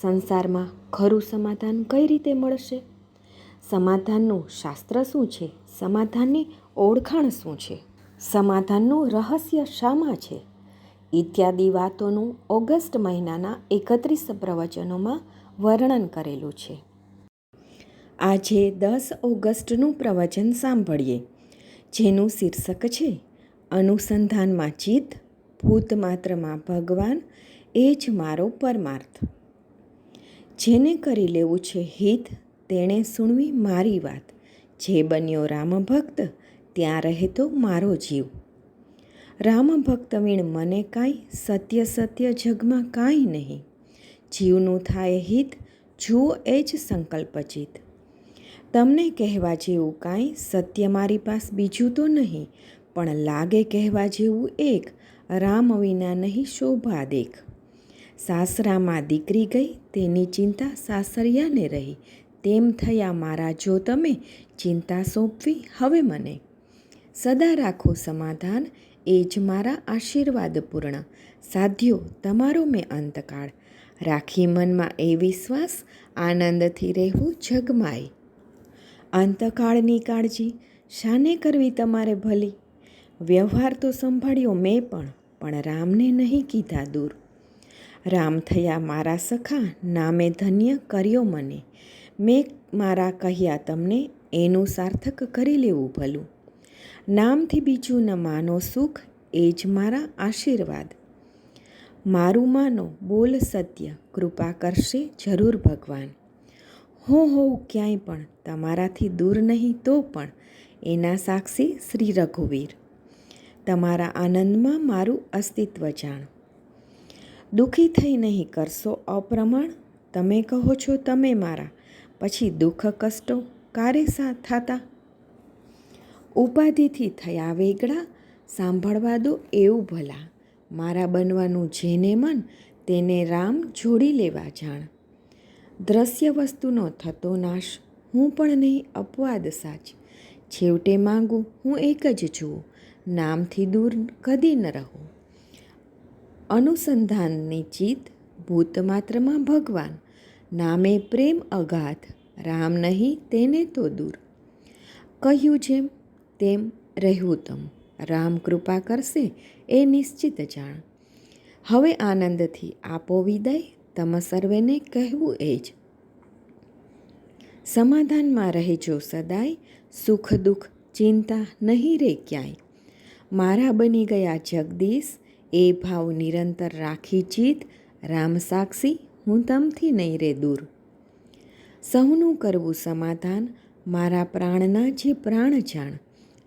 સંસારમાં ખરું સમાધાન કઈ રીતે મળશે? સમાધાનનું શાસ્ત્ર શું છે? સમાધાનની ઓળખાણ શું છે? સમાધાનનું રહસ્ય શામાં છે? ઇત્યાદિ વાતોનું ઓગસ્ટ મહિનાના એકત્રીસ પ્રવચનોમાં વર્ણન કરેલું છે. આજે દસ ઓગસ્ટનું પ્રવચન સાંભળીએ. જેનું શીર્ષક છે, અનુસંધાનમાં ચિત્ત ભૂત માત્રમાં ભગવાન, એ જ મારો પરમાર્થ. જેને કરી લેવું છે હિત, તેણે સુણવી મારી વાત. જે બન્યો રામ ભક્ત ત્યાં રહેતો મારો જીવ. રામ ભક્ત વીણ મને કાંઈ સત્ય સત્ય જગમાં કાંઈ નહીં. જીવનું થાય હિત, જુઓ એ જ સંકલ્પચિત તમને કહેવા જેવું કાંઈ સત્ય મારી પાસ બીજું તો નહીં, પણ લાગે કહેવા જેવું એક, રામ વિના નહીં શોભા દેખ. સાસરામાં દીકરી ગઈ, તેની ચિંતા સાસરિયાને રહી. તેમ થયા મારા જો તમે ચિંતા સોંપવી, હવે મને સદા રાખો સમાધાન, એ જ મારા આશીર્વાદ પૂર્ણ. સાધ્યો તમારો મેં અંતકાળ. રાખી મનમાં એ વિશ્વાસ, આનંદથી રહેવું જગમાય અંતકાળની કાળજી શાને કરવી તમારે ભલી? વ્યવહાર તો સંભાળ્યો મેં પણ પણ રામને નહીં કીધા દૂર. રામ થયા મારા સખા, નામે ધન્ય કર્યો મને. મેં મારા કહ્યા તમને, એનું સાર્થક કરી લેવું ભલું. નામથી બીજું ન માનો સુખ, એ જ મારા આશીર્વાદ. મારું માનો, બોલ સત્ય, કૃપા કરશે જરૂર ભગવાન. હું હોઉં ક્યાંય પણ, તમારાથી દૂર નહીં તો પણ, એના સાક્ષી શ્રી રઘુવીર. તમારા આનંદમાં મારું અસ્તિત્વ જાણ. દુઃખી થઈ નહીં કરશો અપ્રમાણ? તમે કહો છો તમે મારા. પછી દુઃખ કષ્ટો કારે સા થતા? ઉપાધિથી થયા વેગળા? સાંભળવા દો એવું ભલા. મારા બનવાનું જેને મન તેને રામ જોડી લેવા જાણ. દ્રશ્ય વસ્તુનો થતો નાશ, હું પણ નહીં, અપવાદ સાચ. છેવટે માંગું, હું એક જ જુઓ નામથી દૂર કદી ન રહું. અનુસંધાનની ચિત્ત ભૂત માત્રમાં ભગવાન. નામે પ્રેમ અગાધ, રામ નહીં તેને તો દૂર. કહ્યું જેમ તેમ રહેવું તમ, રામ કૃપા કરશે એ નિશ્ચિત જાણ. હવે આનંદથી આપો વિદાય, તમ સર્વેને કહેવું એ જ. સમાધાનમાં રહેજો સદાય, સુખ દુઃખ, ચિંતા નહીં રે ક્યાંય. મારા બની ગયા જગદીશ એ ભાવ નિરંતર રાખી ચિત રામ સાક્ષી, હું તમથી નહીં રે દૂર. સહુનું કરવું સમાધાન, મારા પ્રાણના જે પ્રાણ જાણ,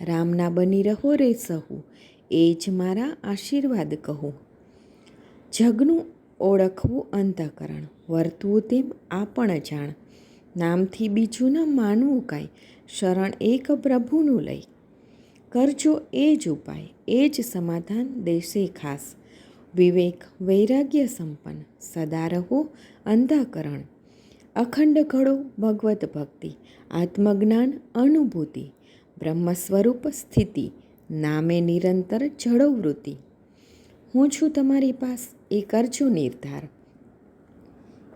રામના બની રહો રે સહુ, એ જ મારા આશીર્વાદ કહું. જગનું ઓળખવું અંતઃકરણ વર્તવું તેમ આપણ જાણ, નામથી બીજું ન માનવું કાંઈ, શરણ એક પ્રભુનું લઈ કરજો એ જ ઉપાય, એ જ સમાધાન દેશે ખાસ. વિવેક વૈરાગ્ય સંપન્ન, સદા રહો અંધાકરણ. અખંડ ઘડો ભગવત ભક્તિ, આત્મજ્ઞાન અનુભૂતિ, બ્રહ્મ સ્વરૂપ સ્થિતિ, નામે નિરંતર જળવૃત્તિ હું છું તમારી પાસ, એ કરજો નિર્ધાર.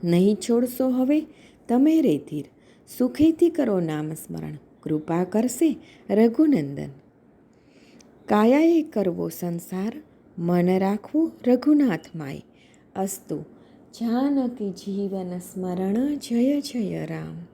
નહીં છોડશો હવે, તમે રે ધીર સુખેથી કરો નામ સ્મરણ. કૃપા કરશે રઘુનંદન. કાયાએ કરવો સંસાર મન રાખવું રઘુનાથ માય અસ્તુ જાનકી જીવન સ્મરણ જય જય રામ.